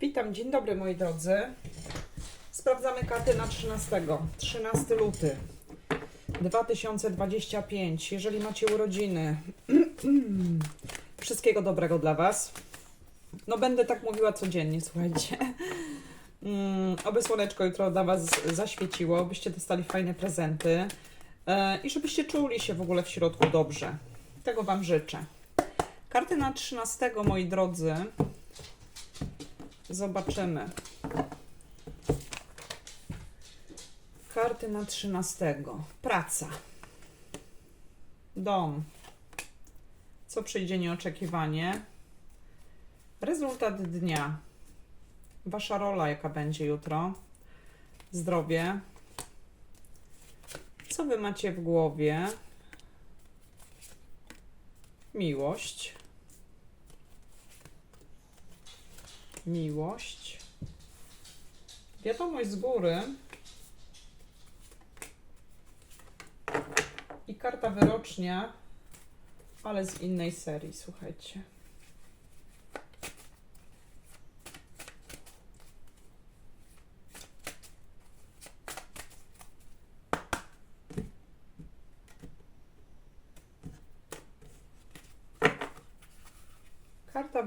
Witam, dzień dobry moi drodzy. Sprawdzamy karty na 13. 13 luty 2025. Jeżeli macie urodziny, wszystkiego dobrego dla Was. No będę tak mówiła codziennie, słuchajcie. Mm, oby słoneczko jutro dla Was zaświeciło, byście dostali fajne prezenty e, i żebyście czuli się w ogóle w środku dobrze. Tego Wam życzę. Karty na 13, moi drodzy. Zobaczymy. Karty na 13. Praca. Dom. Co przyjdzie nieoczekiwanie? Rezultat dnia. Wasza rola, jaka będzie jutro. Zdrowie. Co wy macie w głowie? Miłość. Miłość. Wiadomość z góry. I karta wyrocznia, ale z innej serii, słuchajcie.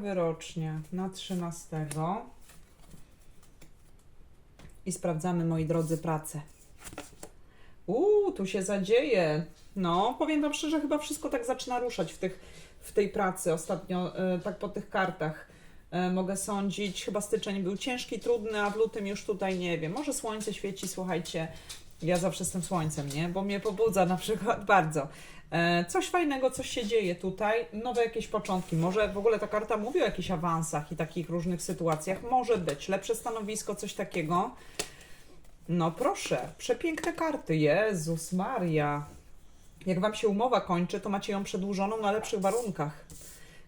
Karta wyrocznia na 13. I sprawdzamy, moi drodzy, pracę. Uuu, tu się zadzieje. No, powiem Wam szczerze, chyba wszystko tak zaczyna ruszać w, tych, w tej pracy ostatnio, e, tak po tych kartach. E, mogę sądzić, chyba styczeń był ciężki, trudny, a w lutym już tutaj nie wiem. Może słońce świeci, słuchajcie. Ja zawsze z tym słońcem, nie? Bo mnie pobudza na przykład bardzo. E, coś fajnego, coś się dzieje tutaj, nowe jakieś początki. Może w ogóle ta karta mówi o jakichś awansach i takich różnych sytuacjach. Może być lepsze stanowisko, coś takiego. No proszę, przepiękne karty. Jezus Maria. Jak Wam się umowa kończy, to macie ją przedłużoną na lepszych warunkach.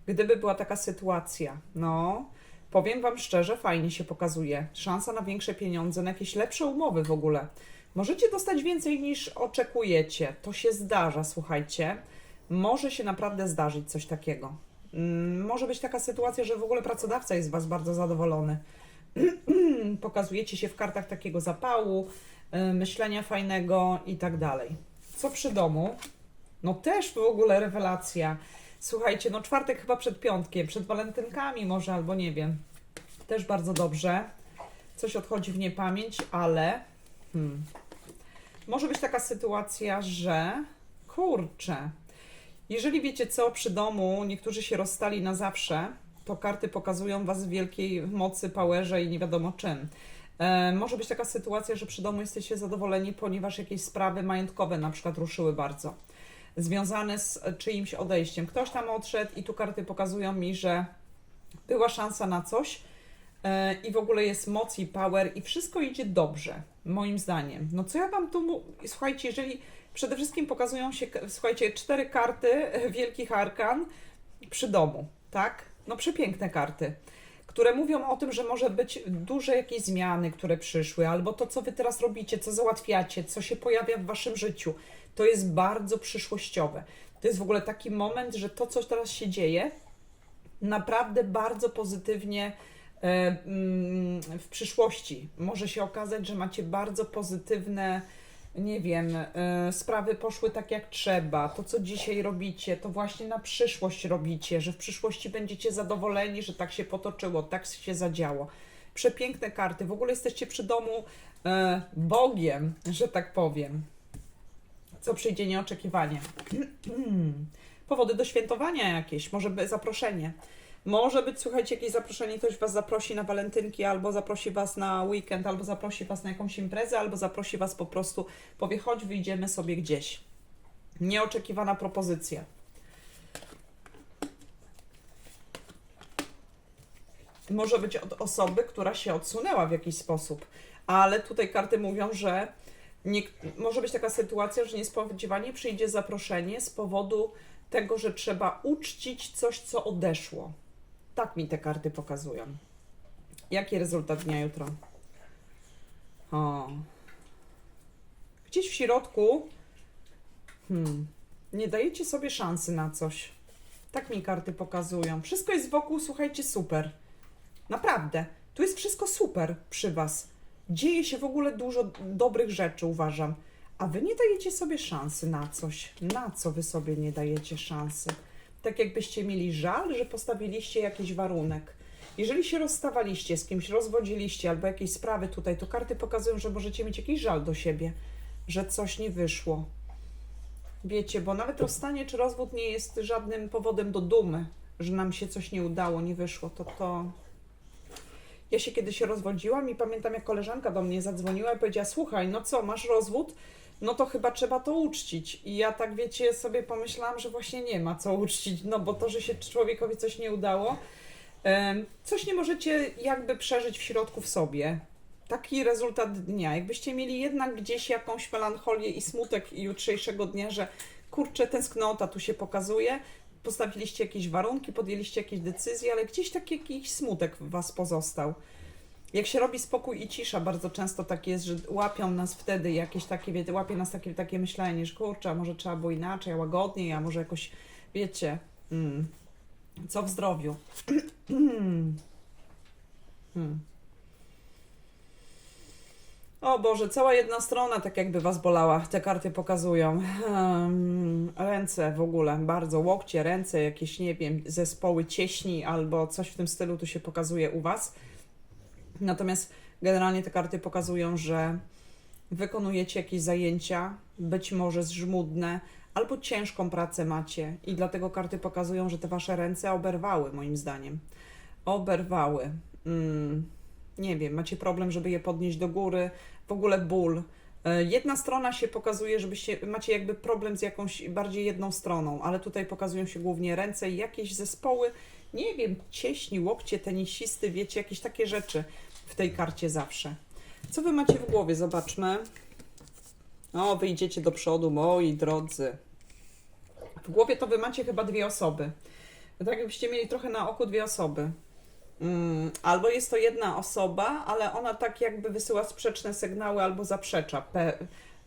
Gdyby była taka sytuacja, no, powiem Wam szczerze, fajnie się pokazuje. Szansa na większe pieniądze, na jakieś lepsze umowy w ogóle. Możecie dostać więcej niż oczekujecie. To się zdarza, słuchajcie. Może się naprawdę zdarzyć coś takiego. Mm, Może być taka sytuacja, że w ogóle pracodawca jest z Was bardzo zadowolony. Pokazujecie się w kartach takiego zapału, y, myślenia fajnego i tak dalej. Co przy domu? No też w ogóle rewelacja. Słuchajcie, no czwartek chyba przed piątkiem, przed walentynkami może, albo nie wiem. Też bardzo dobrze. Coś odchodzi w niepamięć, ale hmm, może być taka sytuacja, że kurczę, jeżeli wiecie co, przy domu niektórzy się rozstali na zawsze, to karty pokazują Was w wielkiej mocy, powerze i nie wiadomo czym. E, może być taka sytuacja, że przy domu jesteście zadowoleni, ponieważ jakieś sprawy majątkowe na przykład ruszyły bardzo, związane z czyimś odejściem. Ktoś tam odszedł i tu karty pokazują mi, że była szansa na coś i w ogóle jest moc i power i wszystko idzie dobrze, moim zdaniem. No co ja Wam tu... Słuchajcie, jeżeli przede wszystkim pokazują się, słuchajcie, cztery karty wielkich arkan przy domu, tak? No przepiękne karty, które mówią o tym, że może być duże jakieś zmiany, które przyszły, albo to, co wy teraz robicie, co załatwiacie, co się pojawia w waszym życiu, to jest bardzo przyszłościowe. To jest w ogóle taki moment, że to, co teraz się dzieje, naprawdę bardzo pozytywnie e, w przyszłości może się okazać, że macie bardzo pozytywne, nie wiem, e, sprawy poszły tak jak trzeba. To, co dzisiaj robicie, to właśnie na przyszłość robicie, że w przyszłości będziecie zadowoleni, że tak się potoczyło, tak się zadziało. Przepiękne karty. W ogóle jesteście przy domu e, Bogiem, że tak powiem. Co przyjdzie nieoczekiwanie. Powody do świętowania jakieś, może zaproszenie. Może być, słuchajcie, jakieś zaproszenie, ktoś Was zaprosi na walentynki, albo zaprosi Was na weekend, albo zaprosi Was na jakąś imprezę, albo zaprosi Was po prostu, powie, chodź, wyjdziemy sobie gdzieś. Nieoczekiwana propozycja. Może być od osoby, która się odsunęła w jakiś sposób, ale tutaj karty mówią, że nie, może być taka sytuacja, że niespodziewanie przyjdzie zaproszenie z powodu tego, że trzeba uczcić coś, co odeszło. Tak mi te karty pokazują. Jaki rezultat dnia jutro? O. Gdzieś w środku hmm, nie dajecie sobie szansy na coś. Tak mi karty pokazują. Wszystko jest wokół, słuchajcie, super. Naprawdę. Tu jest wszystko super przy Was. Dzieje się w ogóle dużo dobrych rzeczy, uważam. A Wy nie dajecie sobie szansy na coś. Na co Wy sobie nie dajecie szansy? Tak jakbyście mieli żal, że postawiliście jakiś warunek. Jeżeli się rozstawaliście z kimś, rozwodziliście albo jakieś sprawy tutaj, to karty pokazują, że możecie mieć jakiś żal do siebie, że coś nie wyszło. Wiecie, bo nawet rozstanie czy rozwód nie jest żadnym powodem do dumy, że nam się coś nie udało, nie wyszło. To to. Ja się kiedyś rozwodziłam i pamiętam, jak koleżanka do mnie zadzwoniła i powiedziała: Słuchaj, no co, masz rozwód? No to chyba trzeba to uczcić. I ja tak, wiecie, sobie pomyślałam, że właśnie nie ma co uczcić, no bo to, że się człowiekowi coś nie udało, coś nie możecie jakby przeżyć w środku w sobie. Taki rezultat dnia. Jakbyście mieli jednak gdzieś jakąś melancholię i smutek jutrzejszego dnia, że kurczę, tęsknota tu się pokazuje, postawiliście jakieś warunki, podjęliście jakieś decyzje, ale gdzieś taki jakiś smutek w was pozostał. Jak się robi spokój i cisza, bardzo często tak jest, że łapią nas wtedy jakieś takie, wiecie, łapie nas takie, takie myślenie, że kurczę, a może trzeba było inaczej, a łagodniej, a może jakoś, wiecie, mm, co w zdrowiu. hmm. O Boże, cała jedna strona tak jakby was bolała, te karty pokazują. Um, ręce w ogóle, bardzo, łokcie, ręce, jakieś, nie wiem, zespoły cieśni albo coś w tym stylu tu się pokazuje u was. Natomiast generalnie te karty pokazują, że wykonujecie jakieś zajęcia, być może żmudne, albo ciężką pracę macie i dlatego karty pokazują, że te wasze ręce oberwały, moim zdaniem. Oberwały. Mm, nie wiem, macie problem, żeby je podnieść do góry, w ogóle ból. E, Jedna strona się pokazuje, żebyście macie jakby problem z jakąś bardziej jedną stroną, ale tutaj pokazują się głównie ręce i jakieś zespoły, nie wiem, cieśni, łokcie, tenisisty, wiecie, jakieś takie rzeczy w tej karcie zawsze. Co wy macie w głowie? Zobaczmy. O, wyjdziecie do przodu, moi drodzy. W głowie to wy macie chyba dwie osoby. Tak jakbyście mieli trochę na oku dwie osoby. Mm, albo jest to jedna osoba, ale ona tak jakby wysyła sprzeczne sygnały albo zaprzecza.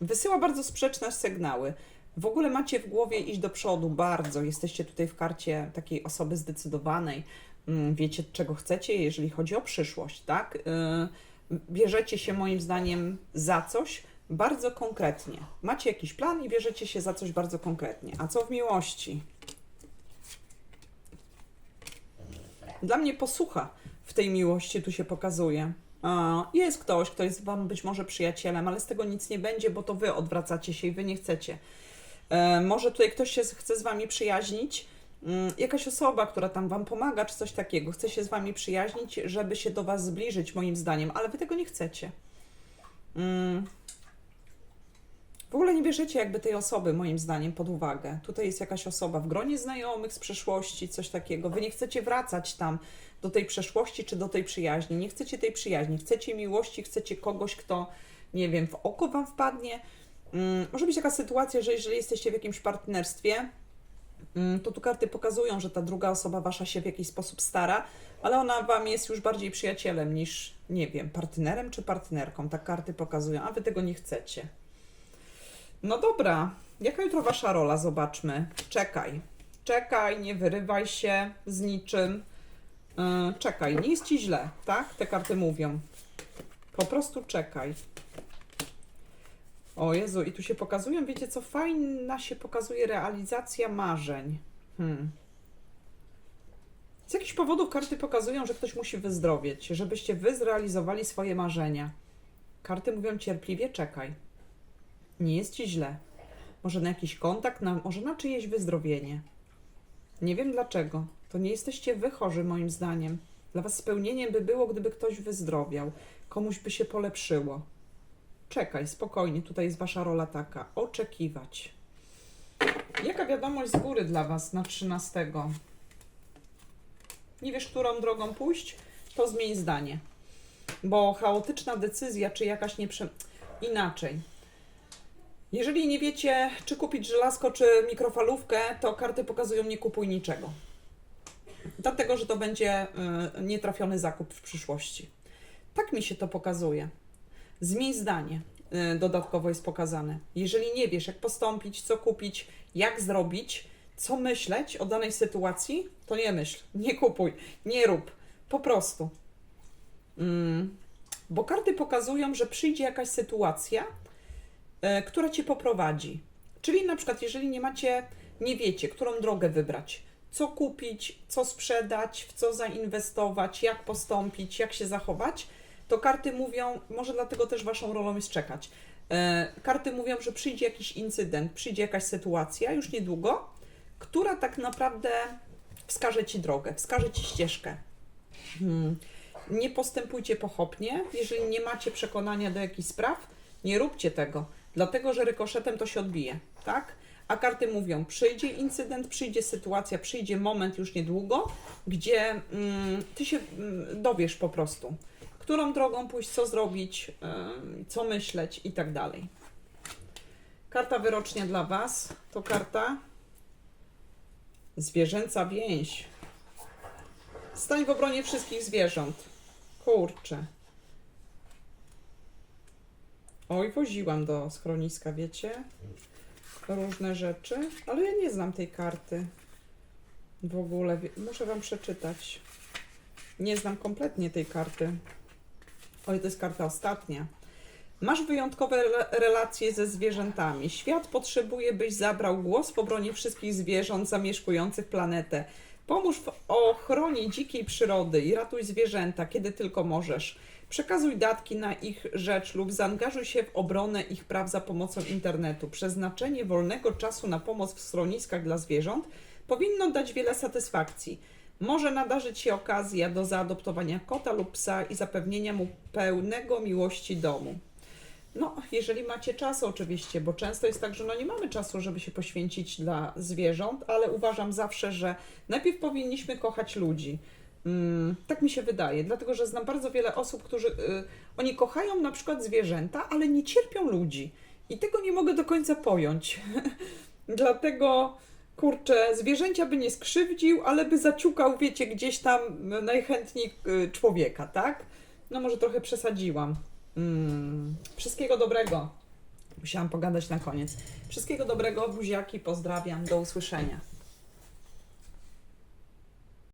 Wysyła bardzo sprzeczne sygnały. W ogóle macie w głowie iść do przodu bardzo. Jesteście tutaj w karcie takiej osoby zdecydowanej. Mm, Wiecie, czego chcecie, jeżeli chodzi o przyszłość, tak? Yy, Bierzecie się moim zdaniem za coś bardzo konkretnie. Macie jakiś plan i bierzecie się za coś bardzo konkretnie. A co w miłości? Dla mnie posłucha w tej miłości tu się pokazuje. Jest ktoś, kto jest Wam być może przyjacielem, ale z tego nic nie będzie, bo to Wy odwracacie się i Wy nie chcecie. E, może tutaj ktoś się chce z Wami przyjaźnić, mm, jakaś osoba, która tam Wam pomaga, czy coś takiego, chce się z Wami przyjaźnić, żeby się do Was zbliżyć, moim zdaniem, ale Wy tego nie chcecie. Mm. W ogóle nie bierzecie jakby tej osoby, moim zdaniem, pod uwagę. Tutaj jest jakaś osoba w gronie znajomych z przeszłości, coś takiego. Wy nie chcecie wracać tam do tej przeszłości czy do tej przyjaźni. Nie chcecie tej przyjaźni, chcecie miłości, chcecie kogoś, kto, nie wiem, w oko wam wpadnie. Mm, może być taka sytuacja, że jeżeli jesteście w jakimś partnerstwie, mm, to tu karty pokazują, że ta druga osoba wasza się w jakiś sposób stara, ale ona wam jest już bardziej przyjacielem niż, nie wiem, partnerem czy partnerką. Tak karty pokazują, a wy tego nie chcecie. No dobra, jaka jutro wasza rola? Zobaczmy. Czekaj. Czekaj, nie wyrywaj się z niczym. Yy, czekaj, nie jest ci źle, tak? Te karty mówią. Po prostu czekaj. O Jezu, i tu się pokazują, wiecie co, fajna się pokazuje realizacja marzeń. Hmm. Z jakichś powodów karty pokazują, że ktoś musi wyzdrowieć, żebyście wy zrealizowali swoje marzenia. Karty mówią cierpliwie, czekaj. Nie jest ci źle. Może na jakiś kontakt, na, może na czyjeś wyzdrowienie. Nie wiem dlaczego. To nie jesteście wy chorzy, moim zdaniem. Dla was spełnieniem by było, gdyby ktoś wyzdrowiał, komuś by się polepszyło. Czekaj, spokojnie, tutaj jest wasza rola taka. Oczekiwać. Jaka wiadomość z góry dla was na 13? Nie wiesz, którą drogą pójść? To zmień zdanie. Bo chaotyczna decyzja, czy jakaś nieprze... Inaczej. Jeżeli nie wiecie, czy kupić żelazko, czy mikrofalówkę, to karty pokazują nie kupuj niczego. Dlatego, że to będzie y, nietrafiony zakup w przyszłości. Tak mi się to pokazuje. Zmień zdanie. y, Dodatkowo jest pokazane. Jeżeli nie wiesz, jak postąpić, co kupić, jak zrobić, co myśleć o danej sytuacji, to nie myśl, nie kupuj, nie rób. Po prostu. Mm, bo karty pokazują, że przyjdzie jakaś sytuacja, e, która cię poprowadzi. Czyli na przykład, jeżeli nie macie, nie wiecie, którą drogę wybrać, co kupić, co sprzedać, w co zainwestować, jak postąpić, jak się zachować, to karty mówią, może dlatego też waszą rolą jest czekać. E, karty mówią, że przyjdzie jakiś incydent, przyjdzie jakaś sytuacja już niedługo, która tak naprawdę wskaże ci drogę, wskaże ci ścieżkę. Hmm. Nie postępujcie pochopnie. Jeżeli nie macie przekonania do jakichś spraw, nie róbcie tego, dlatego że rykoszetem to się odbije, tak? A karty mówią, przyjdzie incydent, przyjdzie sytuacja, przyjdzie moment już niedługo, gdzie mm, ty się mm, dowiesz po prostu, którą drogą pójść, co zrobić, co myśleć i tak dalej. Karta wyrocznia dla Was to karta zwierzęca więź. Stań w obronie wszystkich zwierząt. Kurczę. Oj, woziłam do schroniska, wiecie? Różne rzeczy, ale ja nie znam tej karty. W ogóle muszę Wam przeczytać. Nie znam kompletnie tej karty. Oj, to jest karta ostatnia. Masz wyjątkowe re- relacje ze zwierzętami. Świat potrzebuje, byś zabrał głos w obronie wszystkich zwierząt zamieszkujących planetę. Pomóż w ochronie dzikiej przyrody i ratuj zwierzęta, kiedy tylko możesz. Przekazuj datki na ich rzecz lub zaangażuj się w obronę ich praw za pomocą internetu. Przeznaczenie wolnego czasu na pomoc w schroniskach dla zwierząt powinno dać wiele satysfakcji. Może nadarzyć się okazja do zaadoptowania kota lub psa i zapewnienia mu pełnego miłości domu. No, jeżeli macie czas oczywiście, bo często jest tak, że no nie mamy czasu, żeby się poświęcić dla zwierząt, ale uważam zawsze, że najpierw powinniśmy kochać ludzi. Mm, tak mi się wydaje, dlatego że znam bardzo wiele osób, którzy y, oni kochają na przykład zwierzęta, ale nie cierpią ludzi. I tego nie mogę do końca pojąć. Dlatego kurczę, zwierzęcia by nie skrzywdził, ale by zaciukał, wiecie, gdzieś tam najchętniej y, człowieka, tak? No może trochę przesadziłam. Mm, wszystkiego dobrego. Musiałam pogadać na koniec. Wszystkiego dobrego, buziaki, pozdrawiam, do usłyszenia.